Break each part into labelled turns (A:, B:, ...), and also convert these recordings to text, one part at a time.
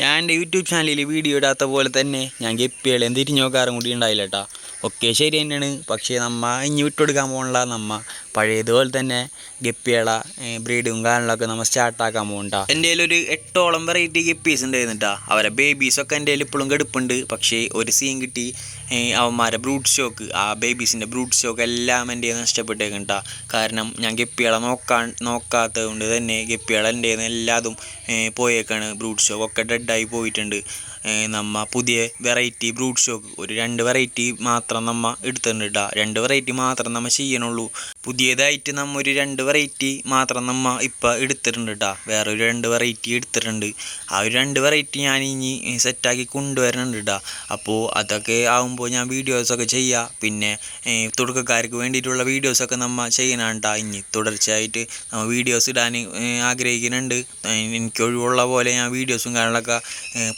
A: ഞാൻ എന്റെ യൂട്യൂബ് ചാനലിൽ വീഡിയോ ഇടാത്ത പോലെ തന്നെ ഞാൻ ഗപ്പികളെയും തിരിഞ്ഞു നോക്കാറും കൂടി ഉണ്ടായില്ല കേട്ടോ ഒക്കെ ശരി തന്നെയാണ്. പക്ഷേ നമ്മ ഇനി വിട്ടുകൊടുക്കാൻ പോകണില്ല നമ്മ പഴയതുപോലെ തന്നെ ഗപ്പികള ബ്രീഡും കാര്യങ്ങളൊക്കെ നമ്മൾ സ്റ്റാർട്ടാക്കാൻ പോകണ്ട എന്റെ ഒരു എട്ടോളം വെറൈറ്റി ഗപ്പീസ് ഉണ്ടായിരുന്നു കേട്ടോ അവരെ ബേബീസൊക്കെ എന്റെ ഇപ്പോഴും കെടുപ്പുണ്ട്. പക്ഷേ ഒരു സീൻ കിട്ടി. അവന്മാരെ ബ്രൂട്ട് സ്റ്റോക്ക് ആ ബേബീസിന്റെ ബ്രൂട്ട് സ്റ്റോക്ക് എല്ലാം എന്റെ നഷ്ടപ്പെട്ടേക്കും കേട്ടോ കാരണം ഞാൻ ഗപ്പികളെ നോക്കാൻ നോക്കാത്തത് കൊണ്ട് തന്നെ ഗപ്പികളെ എന്റെ എല്ലാതും പോയേക്കാണ് ബ്രൂട്ട് സ്റ്റോക്ക് ഒക്കെ ഡെഡായി പോയിട്ടുണ്ട്. നമ്മ പുതിയ വെറൈറ്റി ബ്രൂട്ട് സ്റ്റോക്ക് ഒരു രണ്ട് വെറൈറ്റി മാത്രം നമ്മ എടുത്തിട്ടുണ്ട് കേട്ടോ രണ്ട് വെറൈറ്റി മാത്രം നമ്മൾ ചെയ്യണുള്ളൂ. പുതിയതായിട്ട് നമ്മ ഒരു രണ്ട് വെറൈറ്റി മാത്രം നമ്മ ഇപ്പം എടുത്തിട്ടുണ്ട് കേട്ടോ വേറെ ഒരു രണ്ട് വെറൈറ്റി എടുത്തിട്ടുണ്ട്. ആ ഒരു രണ്ട് വെറൈറ്റി ഞാൻ ഇനി സെറ്റാക്കി കൊണ്ടുവരുന്നുണ്ട് കേട്ടോ അപ്പോൾ അതൊക്കെ ആകുമ്പോൾ ഞാൻ വീഡിയോസൊക്കെ ചെയ്യുക. പിന്നെ തുടക്കക്കാർക്ക് വേണ്ടിയിട്ടുള്ള വീഡിയോസൊക്കെ നമ്മൾ കേട്ടോ ഇനി തുടർച്ചയായിട്ട് നമ്മൾ വീഡിയോസ് ഇടാൻ ആഗ്രഹിക്കുന്നുണ്ട്. എനിക്ക് ഒഴിവുള്ള പോലെ ഞാൻ വീഡിയോസും കാര്യങ്ങളൊക്കെ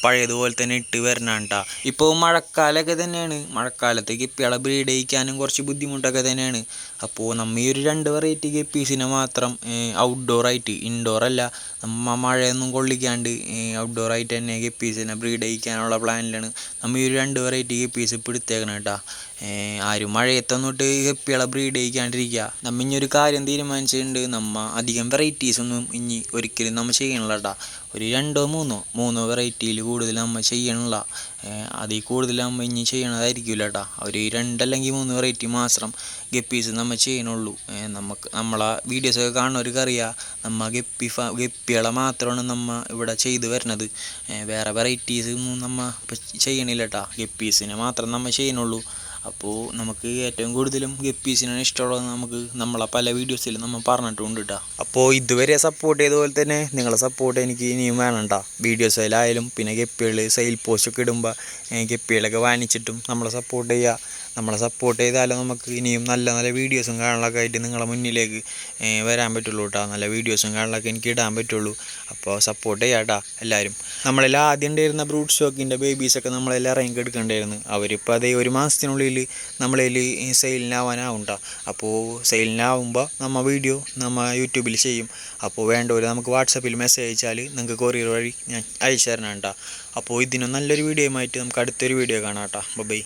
A: പഴയതുപോലെ തന്നെ ഇട്ട് വരണം കേട്ടോ ഇപ്പോൾ മഴക്കാലമൊക്കെ തന്നെയാണ്. മഴക്കാലത്തേക്ക് ഗപ്പികളെ ബ്രീഡ് ചെയ്യിക്കാനും കുറച്ച് ബുദ്ധിമുട്ടൊക്കെ തന്നെയാണ്. അപ്പോൾ നമ്മ ഈ ഒരു രണ്ട് വെറൈറ്റി ഗപ്പീസിനെ മാത്രം ഔട്ട്ഡോർ ആയിട്ട് ഇൻഡോർ അല്ല. നമ്മൾ മഴയൊന്നും കൊള്ളിക്കാണ്ട് ഔട്ട്ഡോർ ആയിട്ട് തന്നെ ഗപ്പീസിനെ ബ്രീഡ് ചെയ്യിക്കാനുള്ള പ്ലാനിലാണ്. നമ്മ ഈ ഒരു രണ്ട് വെറൈറ്റി ഗപ്പീസ് ഇപ്പോൾ കേട്ടോ ആരും മഴയത്തൊന്നിട്ട് ഗപ്പികളെ ബ്രീഡ് ചെയ്യിക്കാണ്ടിരിക്കുക. നമ്മ ഇനി ഒരു കാര്യം തീരുമാനിച്ചിട്ടുണ്ട്. നമ്മ അധികം വെറൈറ്റീസ് ഒന്നും ഇനി ഒരിക്കലും നമ്മൾ ചെയ്യണില്ല കേട്ടോ ഒരു രണ്ടോ മൂന്നോ മൂന്നോ വെറൈറ്റിയിൽ കൂടുതൽ നമ്മൾ ചെയ്യണില്ല. അതിൽ കൂടുതൽ നമ്മൾ ഇനി ചെയ്യണതായിരിക്കില്ല കേട്ടോ ഒരു രണ്ടല്ലെങ്കിൽ മൂന്ന് വെറൈറ്റി മാത്രം ഗപ്പീസ് നമ്മൾ ചെയ്യണുള്ളൂ. നമുക്ക് നമ്മളെ വീഡിയോസൊക്കെ കാണുന്നവർക്ക് അറിയാം. നമ്മ ഗപ്പി ഫാ ഗപ്പികളെ മാത്രമാണ് നമ്മൾ ഇവിടെ ചെയ്ത് വരുന്നത്. വേറെ വെറൈറ്റീസ് ഒന്നും നമ്മ ഇപ്പം ചെയ്യണില്ല കേട്ടോ ഗപ്പീസിനെ മാത്രം നമ്മൾ ചെയ്യണുള്ളൂ അപ്പോൾ നമുക്ക് ഏറ്റവും കൂടുതലും ഗപ്പീസിനാണ് ഇഷ്ടമുള്ളത് നമുക്ക് നമ്മളെ പല വീഡിയോസിലും നമ്മൾ പറഞ്ഞിട്ടുണ്ട് കേട്ടോ അപ്പോൾ ഇതുവരെ സപ്പോർട്ട് ചെയ്ത പോലെ തന്നെ നിങ്ങളെ സപ്പോർട്ട് എനിക്ക് ഇനിയും വേണം കേട്ടോ വീഡിയോസിലായാലും പിന്നെ ഗപ്പികൾ സെയിൽ പോസ്റ്റൊക്കെ ഇടുമ്പോൾ ഗപ്പികളൊക്കെ വാങ്ങിച്ചിട്ടും നമ്മളെ സപ്പോർട്ട് ചെയ്യുക നമ്മളെ സപ്പോർട്ട് ചെയ്താലും നമുക്ക് ഇനിയും നല്ല നല്ല വീഡിയോസും കാണലൊക്കെ ആയിട്ട് നിങ്ങളെ മുന്നിലേക്ക് വരാൻ പറ്റുള്ളൂ കേട്ടോ നല്ല വീഡിയോസും കാണലൊക്കെ എനിക്ക് ഇടാൻ പറ്റുള്ളൂ. അപ്പോൾ സപ്പോർട്ട് ചെയ്യാം കേട്ടോ എല്ലാവരും നമ്മളെല്ലാം ആദ്യം ഉണ്ടായിരുന്ന ബ്രൂട്ട് സ്റ്റോക്കിന്റെ ബേബീസൊക്കെ നമ്മളെല്ലാം റേങ്ക് എടുക്കണ്ടായിരുന്നു. അവരിപ്പോൾ അതേ ഒരു മാസത്തിനുള്ളിൽ നമ്മളതിൽ ഈ കേട്ടോ അപ്പോൾ സെയിലിനാവുമ്പോൾ നമ്മൾ വീഡിയോ നമ്മൾ യൂട്യൂബിൽ ചെയ്യും. അപ്പോൾ വേണ്ടവർ നമുക്ക് വാട്സപ്പിൽ മെസ്സേജ് അയച്ചാൽ നിങ്ങൾക്ക് കൊറിയർ വഴി ഞാൻ അയച്ചു തരണം കേട്ടോ അപ്പോൾ ഇതിനും നല്ലൊരു ആയിട്ട് നമുക്ക് അടുത്തൊരു വീഡിയോ കാണാം കേട്ടോ ബൈ.